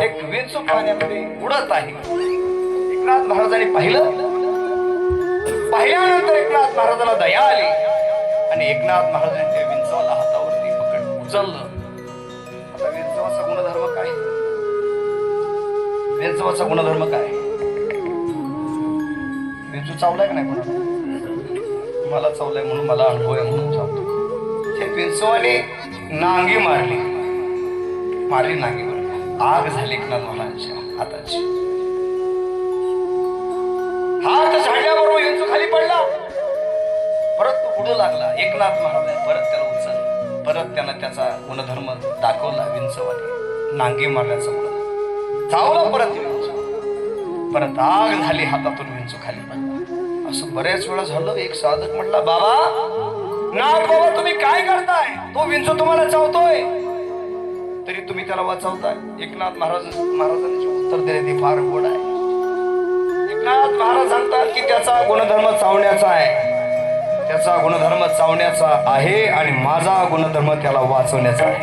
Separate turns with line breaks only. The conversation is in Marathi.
एक विंचू पाण्यामध्ये उडत आहे. एकनाथ महाराजांनी पाहिलं. पाहिल्यानंतर एकनाथ महाराजाला दया आली. आणि एकनाथ महाराजांनी त्या विंचवाला हातावरती पकड उचललं. आता विंचवाचा गुणधर्म काय? विंचवाचा गुणधर्म काय? विंचू चावलाय का नाही कोणा मला चावलाय म्हणून मला अनुभव आहे म्हणून चावतो. ते विंचवाने नांगी मारली. मारली नांगी. मारली आग झाली मुलांच्या हाताची. हात झाडल्याबरोबर विंचू खाली पडला. परत तो उडू लागला. एकनाथ महाराज परत त्याला उचल परत त्यानं त्याचा गुणधर्म दाखवला विंचवाने नांगी मारण्याचा गुणधर्म चावला परत विंचू. परत आग झाली हातातून विंचू खाली पडला. असं बऱ्याच वेळा झालं. एक साधक म्हटला बाबा नाथ बाबा तुम्ही काय करताय? तो विंचू तुम्हाला चावतोय. तरी तुम्ही त्याला वाचवताय. एकनाथ महाराज महाराजांचे उत्तर दिले ते फार गोड आहे. एकनाथ महाराज सांगतात की त्याचा गुणधर्म चावण्याचा आहे. त्याचा गुणधर्म चावण्याचा आहे आणि माझा गुणधर्म त्याला वाचवण्याचा आहे.